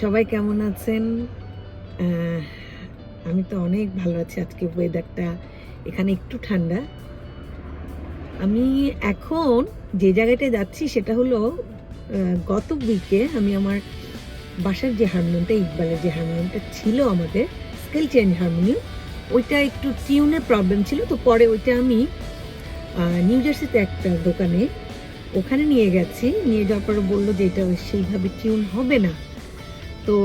সবাই কেমন আছেন? আমি তো অনেক ভালো আছি। আজকে ওয়েদারটা এখানে একটু ঠান্ডা। আমি এখন যে জায়গাটায় যাচ্ছি সেটা হলো গত উইকে আমি আমার বাসার যে হারমোনিয়ামটা ইকবালের যে হারমোনিয়ামটা ছিল আমাদের, স্কেল চেঞ্জ হারমোনিয়াম ওইটা একটু টিউনের প্রবলেম ছিল। তো পরে ওইটা আমি নিউ জার্সিতে একটা দোকানে ওখানে নিয়ে গেছি। নিয়ে যাওয়ার পরে বলল যে এটা সেইভাবে টিউন হবে না। তো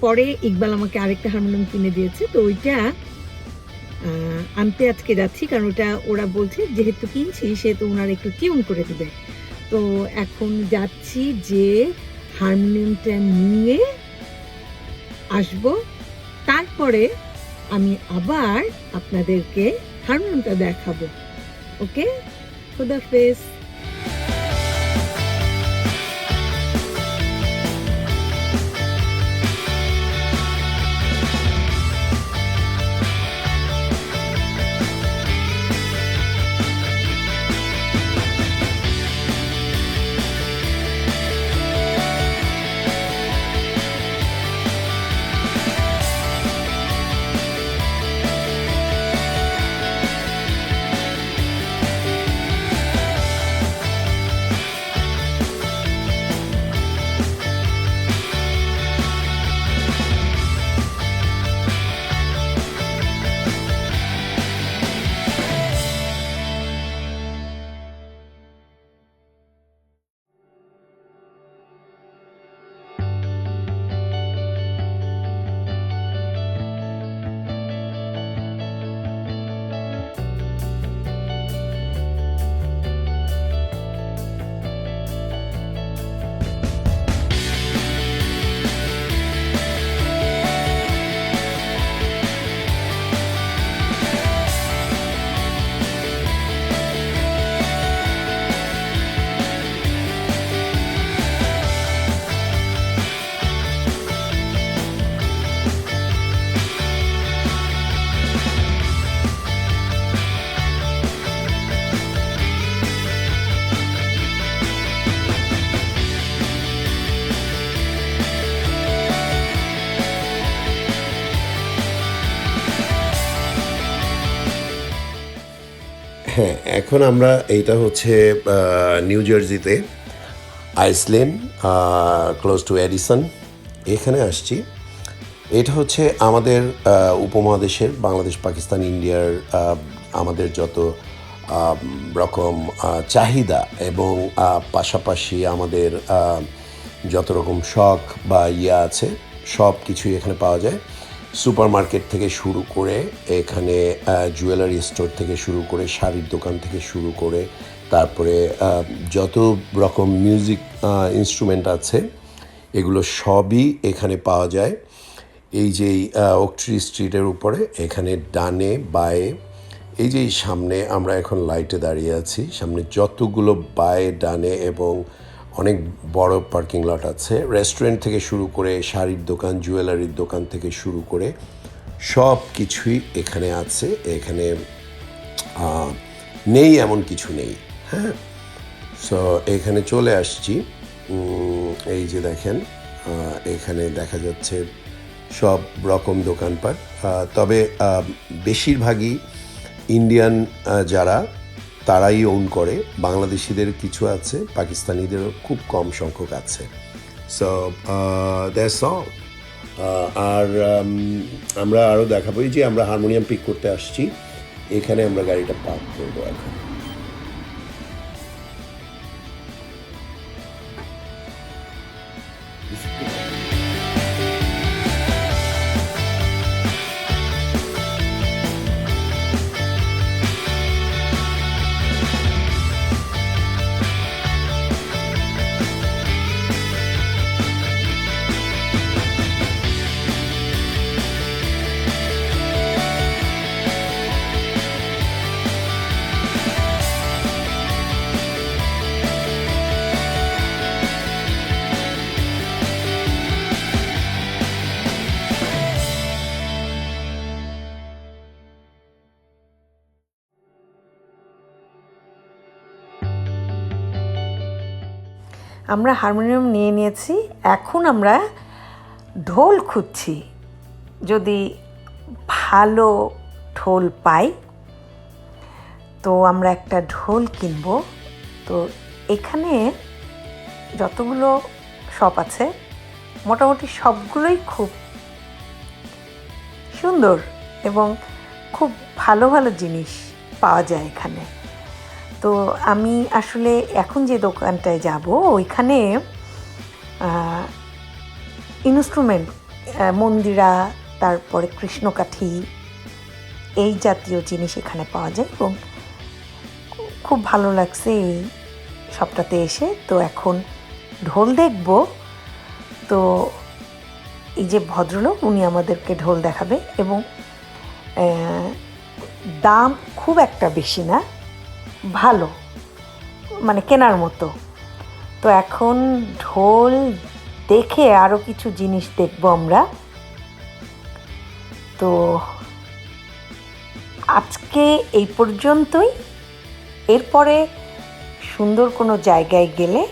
পরে ইকবাল আমাকে আরেকটা হারমোনিয়াম কিনে দিয়েছে। তো ওইটা আনতে আজকে যাচ্ছি কারণ ওটা ওরা বলছে যেহেতু কিনছি সেহেতু ওনারা একটু টিউন করে দেবে। তো এখন যাচ্ছি যে হারমোনিয়ামটা নিয়ে আসব। তারপরে আমি আবার আপনাদেরকে হারমোনিয়ামটা দেখাবো। ওকে? খুদাফেজ হ্যাঁ এখন আমরা এইটা হচ্ছে নিউ জার্সিতে আইসল্যান্ড ক্লোজ টু অ্যাডিসন এখানে আসছি। এটা হচ্ছে আমাদের উপমহাদেশের বাংলাদেশ, পাকিস্তান, ইন্ডিয়ার আমাদের যত রকম চাহিদা এবং পাশাপাশি আমাদের যত রকম শখ বা ইয়ে আছে সব কিছুই এখানে পাওয়া যায়। সুপার মার্কেট থেকে শুরু করে এখানে জুয়েলারি স্টোর থেকে শুরু করে, শাড়ির দোকান থেকে শুরু করে, তারপরে যত রকম মিউজিক ইনস্ট্রুমেন্ট আছে, এগুলো সবই এখানে পাওয়া যায়। এই যে ওকট্রি স্ট্রিটের উপরে, এখানে ডানে, বায়ে, এই যে সামনে আমরা এখন লাইটে দাঁড়িয়ে আছি। সামনে যতগুলো বায়ে, ডানে এবং অনেক বড় পার্কিং লট আছে। রেস্টুরেন্ট থেকে শুরু করে শাড়ির দোকান জুয়েলারির দোকান থেকে শুরু করে সব কিছুই এখানে আছে। এখানে নেই এমন কিছু নেই হ্যাঁ? সো এখানে চলে আসছি। এই যে দেখেন এখানে দেখা যাচ্ছে সব রকম দোকানপাট। তবে বেশিরভাগই ইন্ডিয়ান যারা তারাই ওন করে। বাংলাদেশিদের কিছু আছে, পাকিস্তানিদেরও খুব কম সংখ্যক আছে। সো দ্যাটস অল আর um, আমরা আরও দেখাবো যে আমরা হারমোনিয়াম পিক করতে আসছি। এখানে আমরা গাড়িটা পার্ক করব এখন। আমরা হারমোনিয়াম নিয়ে নিয়েছি, এখন আমরা ঢোল খুঁজছি। যদি ভালো ঢোল পাই, তো আমরা একটা ঢোল কিনব। তো এখানে যতগুলো শপ আছে, মোটামুটি সবগুলোই খুব সুন্দর এবং খুব ভালো ভালো জিনিস পাওয়া যায় এখানে। তো আমি আসলে এখন যে দোকানটায় যাব, ওইখানে ইনস্ট্রুমেন্ট মন্দিরা, তারপরে কৃষ্ণকাঠি, এই জাতীয় জিনিস এখানে পাওয়া যায় এবং খুব ভালো লাগছে এই সবটাতে এসে। তো এখন ঢোল দেখব। তো এই যে ভদ্রলোক, উনি আমাদেরকে ঢোল দেখাবে এবং দাম খুব একটা বেশি না। ভালো মানে কেনার মতো। তো এখন ঢোল দেখে আরও কিছু জিনিস দেখব আমরা। তো আজকে এই পর্যন্তই। এরপরে সুন্দর কোনো জায়গায় গেলে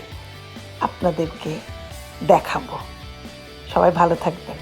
আপনাদেরকে দেখাবো। সবাই ভালো থাকবেন।